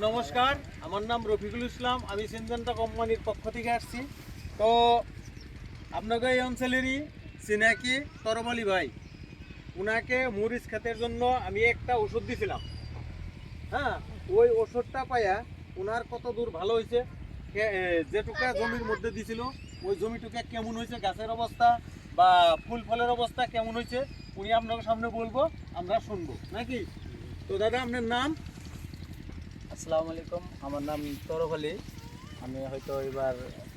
নমস্কার। আমার নাম রফিকুল ইসলাম। আমি সিনজেন্টা কোম্পানির পক্ষ থেকে আসছি। তো, আপনাকে এই অঞ্চলেরই সিনাকি তরমালি ভাই, উনাকে মরিচ ক্ষেতের জন্য আমি একটা ওষুধ দিছিলাম। হ্যাঁ ওই ওষুধটা পাইয়া উনার কত দূর ভালো হয়েছে যেটুকা জমির মধ্যে দিছিল, ওই জমিটুকা কেমন হয়েছে গাছের অবস্থা বা ফুল ফলের অবস্থা কেমন হয়েছে উনি আপনাকে সামনে বলব, আমরা শুনব। নাকি? তো দাদা, আপনার নাম? আসসালামু আলাইকুম। আমার নাম তরফ আলী। আমি হয়তো এবার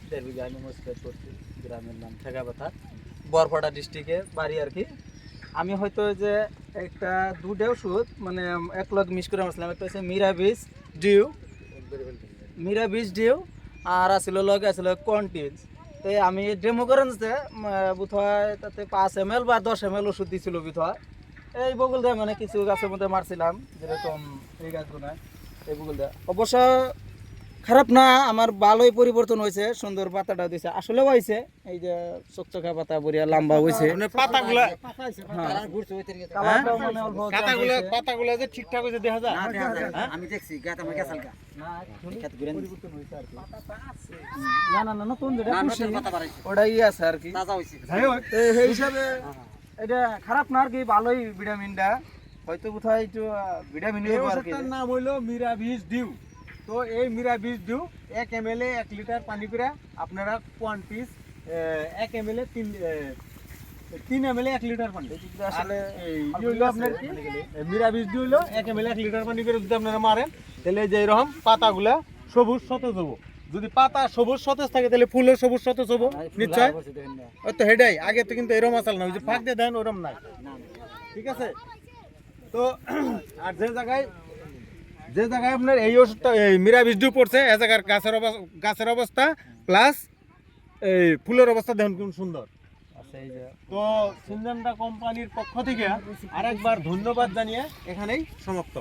দেড় বিঘা আমি করছি গ্রামের নাম ঠেকাপাথা বরপাড়া ডিস্ট্রিক্টে বাড়ি আর কি। আমি হয়তো যে একটা দুটো ওষুধ মানে এক লগ মিস করে আসলাম। একটা হচ্ছে মিরা বিষ ডিউ। মিরা বিষ ডিউ, আর আসলে লগ আসলে কন্টিজ। তো আমি ডেমো করেন যে বোধহয় তাতে পাঁচ এম এল বা দশ এম এল ওষুধ দিছিল বোধহয় এই বগুল মানে কিছু গাছের মধ্যে মারছিলাম, যেরকম এই গাছগুলো। এই অবশ্য খারাপ না আমার ভালোই পরিবর্তন হয়েছে সুন্দর পাতাটা দিছে। আসলে হয়েছে এই যে চকচকা পাতা বড়িয়া লম্বা হয়েছে পাতাগুলা হ্যাঁ। মানে পাতাগুলা হয়েছে। পাতাগুলা যে ঠিকঠাক হয়েছে দেখা যায়? হ্যাঁ? আমি দেখছি গাছ আমার গেছাল গা না, আর কি। না না না নতুন যেটা না, খুশি, নতুন পাতা বাড়াইছে। ওটাই আছে আর কি। তাজা হইছে। যাই হোক, তো সেই হিসাবে এটা খারাপ না আর কি ভালোই ভিটামিনটা। হয়তো কোথাও একটু ভিটামিন নাম হইল মিরা বিষ ডিউ তো এই মিরা বিষ ডিউ এক এম এল এক লিটার পানি করে আপনারা কোয়ান পিস এক এম এল তিন এ, তিন এম এল এক লিটার পানি। আসলে আপনার কি? এই মিরা বিষ ডিউ হইল এক এম এল এক লিটার পানি করে যদি আপনারা মারেন তাহলে এই যে এরকম পাতাগুলা সবুজ সতেজ হব। যদি পাতা সবুজ সতেজ থাকে তাহলে ফুলও সবুজ সতেজ হব নিশ্চয়? ওই তো হেডাই আগে তো কিন্তু এরম আসাল না ওই যে ফাঁক দিয়ে দেন ওরম নাই। ঠিক আছে? তো আর যে জায়গায় যে জায়গায় আপনার এই ওষুধটা এই মিরা বিজডু পড়ছে এ জায়গার গাছের অবস্থা গাছের অবস্থা প্লাস এই ফুলের অবস্থা দেখুন কোন সুন্দর। আচ্ছা তো সিনজেন্টা কোম্পানির পক্ষ থেকে আরেকবার ধন্যবাদ জানিয়ে এখানেই সমাপ্ত।